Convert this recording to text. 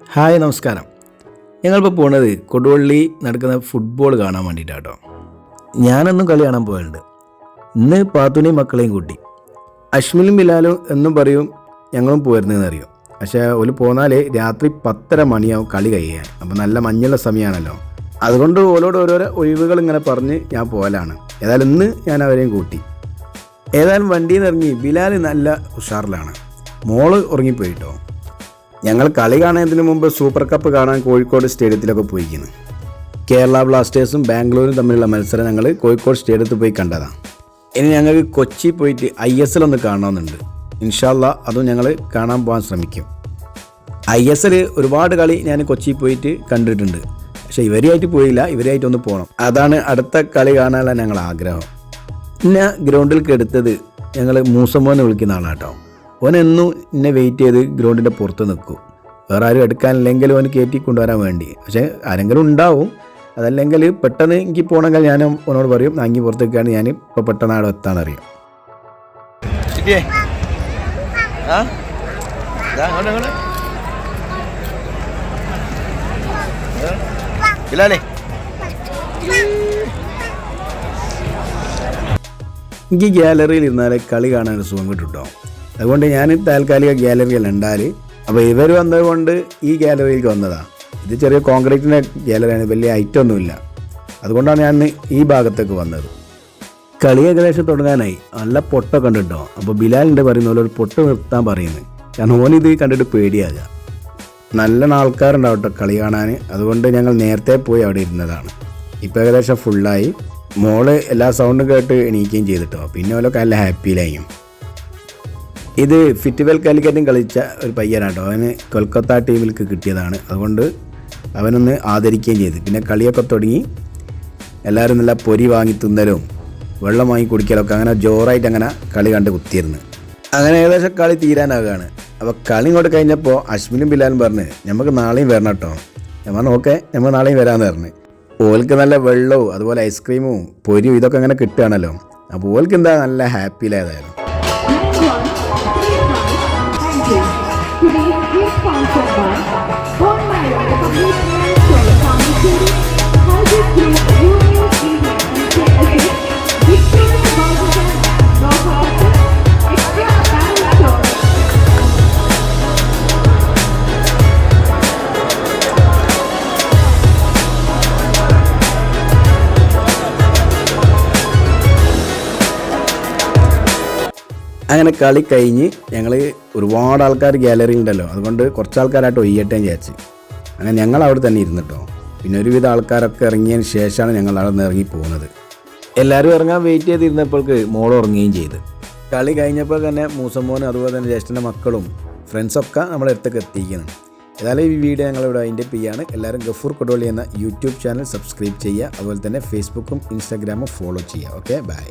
Hi നമസ്കാരം. ഞങ്ങളിപ്പോൾ പോണത് കൊടുവള്ളി നടക്കുന്ന ഫുട്ബോൾ കാണാൻ വേണ്ടിയിട്ടാട്ടോ ഞാനൊന്നും കളി കാണാൻ പോയുണ്ട് ഇന്ന് പാത്തുനെയും മക്കളെയും കൂട്ടി. അശ്മിലും ബിലാലും എന്നും പറയും ഞങ്ങളും പോയിരുന്നതെന്ന് അറിയും. പക്ഷേ ഒരു പോന്നാൽ രാത്രി പത്തര മണിയാവും കളി കഴിയാൻ. അപ്പോൾ നല്ല മഞ്ഞുള്ള സമയമാണല്ലോ അതുകൊണ്ട് ഓരോട് ഓരോരോ ഒഴിവുകൾ ഇങ്ങനെ പറഞ്ഞ് ഞാൻ പോകലാണ്. ഏതായാലും ഇന്ന് ഞാൻ അവരെയും കൂട്ടി. ഏതായാലും വണ്ടിയിൽ നിന്ന് ഇറങ്ങി ബിലാൽ നല്ല ഉഷാറിലാണ്. മോൾ ഉറങ്ങിപ്പോയിട്ടോ? ഞങ്ങൾ കളി കാണുന്നതിന് മുമ്പ് സൂപ്പർ കപ്പ് കാണാൻ കോഴിക്കോട് സ്റ്റേഡിയത്തിലൊക്കെ പോയിരിക്കുന്നു. കേരള ബ്ലാസ്റ്റേഴ്സും ബാംഗ്ലൂരും തമ്മിലുള്ള മത്സരം ഞങ്ങൾ കോഴിക്കോട് സ്റ്റേഡിയത്തിൽ പോയി കണ്ടതാണ് ഇനി ഞങ്ങൾ കൊച്ചി പോയിട്ട് ഐ എസ് എൽ ഒന്ന് കാണണമെന്നുണ്ട്. ഇൻഷാല്ല അതും ഞങ്ങൾ കാണാൻ പോകാൻ ശ്രമിക്കും. ഐ എസ് എൽ ഒരുപാട് കളി ഞാൻ കൊച്ചി പോയിട്ട് കണ്ടിട്ടുണ്ട്. പക്ഷേ ഇവരെയായിട്ട് പോയില്ല ഇവരെയായിട്ട് ഒന്ന് പോകണം. അതാണ് അടുത്ത കളി കാണാനുള്ള ഞങ്ങളുടെ ആഗ്രഹം പിന്നെ ഗ്രൗണ്ടിൽ കെടുത്തത് ഞങ്ങൾ മൂസമോനെ വിളിക്കുന്ന ആളാട്ടോ. ഓൻ എന്നും വെയിറ്റ് ചെയ്ത് ഗ്രൗണ്ടിന്റെ പുറത്ത് നിൽക്കും. വേറെ ആരും എടുക്കാനില്ലെങ്കിൽ ഓന് കയറ്റി കൊണ്ടുവരാൻ വേണ്ടി. പക്ഷേ ആരെങ്കിലും ഉണ്ടാവും. അതല്ലെങ്കിൽ പെട്ടെന്ന് എനിക്ക് പോകണമെങ്കിൽ ഞാൻ ഓനോട് പറയും അങ്ങി പുറത്തേക്കാണ് ഞാൻ ഇപ്പോൾ പെട്ടെന്ന് അവിടെ എത്താൻ അറിയാം എനിക്ക് ഗ്യാലറിയിൽ ഇരുന്നാലേ കളി കാണാൻ സുഖം കിട്ടും കേട്ടോ അതുകൊണ്ട് ഞാൻ താൽക്കാലിക ഗ്യാലറിയിൽ ഉണ്ടാൽ അപ്പോൾ ഇവർ വന്നതുകൊണ്ട് ഈ ഗ്യാലറിയിലേക്ക് വന്നതാണ് ഇത് ചെറിയ കോൺക്രീറ്റിന്റെ ഗ്യാലറിയാണ് വലിയ ഐറ്റം ഒന്നുമില്ല. അതുകൊണ്ടാണ് ഞാൻ ഈ ഭാഗത്തേക്ക് വന്നത്. കളി ഏകദേശം തുടങ്ങാനായി. നല്ല പൊട്ട കണ്ടിട്ടോ? അപ്പോൾ ബിലാലിന്റെ പറയുന്ന പോലെ ഒരു പൊട്ട് നിർത്താൻ പറയുന്നത് കാരണം ഓനിത് കണ്ടിട്ട് പേടിയാകുക നല്ല ആൾക്കാരുണ്ടാവട്ടെ കളി കാണാൻ അതുകൊണ്ട് ഞങ്ങൾ നേരത്തെ പോയി അവിടെ ഇരുന്നതാണ്. ഇപ്പോൾ ഏകദേശം ഫുള്ളായി മോൾ എല്ലാ സൗണ്ടും കേട്ട് എണീക്കുകയും ചെയ്തിട്ടോ? പിന്നെ ഓലൊക്കെ നല്ല ഹാപ്പിയിലായും ഇത് ഫിറ്റ്വെൽ കാലിക്കറ്റും കളിച്ച ഒരു പയ്യനാട്ടോ. അവന് കൊൽക്കത്ത ടീമിലേക്ക് കിട്ടിയതാണ്. അതുകൊണ്ട് അവനൊന്ന് ആദരിക്കുകയും ചെയ്തു. പിന്നെ കളിയൊക്കെ തുടങ്ങി. എല്ലാവരും നല്ല പൊരി വാങ്ങി തിന്നലും വെള്ളം വാങ്ങി കുടിക്കലൊക്കെ അങ്ങനെ ജോറായിട്ട് അങ്ങനെ കളി കണ്ട് കുത്തിയിരുന്നു. അങ്ങനെ ഏകദേശം കളി തീരാനാവുകയാണ് അപ്പോൾ കളി ഇങ്ങോട്ട് കഴിഞ്ഞപ്പോൾ അശ്വിനും ബിലാലും പറഞ്ഞ് നമുക്ക് നാളെയും വരണം കേട്ടോ. ഞാൻ പറഞ്ഞു ഓക്കെ നമ്മൾ നാളെയും വരാമെന്ന് പറഞ്ഞു. ഓൽക്ക് നല്ല വെള്ളവും അതുപോലെ ഐസ്ക്രീമും പൊരിയും ഇതൊക്കെ അങ്ങനെ കിട്ടുകയാണല്ലോ. അപ്പോൾ ഓൽക്ക് എന്താ നല്ല ഹാപ്പിയിലായതായിരുന്നു. Thank three times, and give. Today's gift comes from അങ്ങനെ കളി കഴിഞ്ഞ് ഞങ്ങൾ ഒരുപാട് ആൾക്കാർ ഗ്യാലറി ഉണ്ടല്ലോ. അതുകൊണ്ട് കുറച്ച് ആൾക്കാരായിട്ട് ഒയ്യട്ടെ വിചാരിച്ച്. അങ്ങനെ ഞങ്ങൾ അവിടെ തന്നെ ഇരുന്നിട്ടോ. പിന്നെ ഒരുവിധ ആൾക്കാരൊക്കെ ഇറങ്ങിയതിന് ശേഷമാണ് ഞങ്ങൾ അവിടെ നിന്ന് ഇറങ്ങി പോകുന്നത്. എല്ലാവരും ഇറങ്ങാൻ വെയിറ്റ് ചെയ്തിരുന്നപ്പോൾക്ക് മോൾ ഉറങ്ങുകയും ചെയ്ത്. കളി കഴിഞ്ഞപ്പോൾ തന്നെ മൂസമ്മോനും അതുപോലെ തന്നെ ജ്യേഷ്ഠന്റെ മക്കളും ഫ്രണ്ട്സൊക്കെ നമ്മളെ അടുത്തൊക്കെ എത്തിക്കുന്നു ഏതായാലും ഈ വീഡിയോ ഞങ്ങളിവിടെ അതിന്റെ ആണ്. എല്ലാവരും ഗഫൂർ കൊടുവള്ളി എന്ന യൂട്യൂബ് ചാനൽ സബ്സ്ക്രൈബ് ചെയ്യുക. അതുപോലെ തന്നെ ഫേസ്ബുക്കും ഇൻസ്റ്റാഗ്രാമും ഫോളോ ചെയ്യുക. Okay bye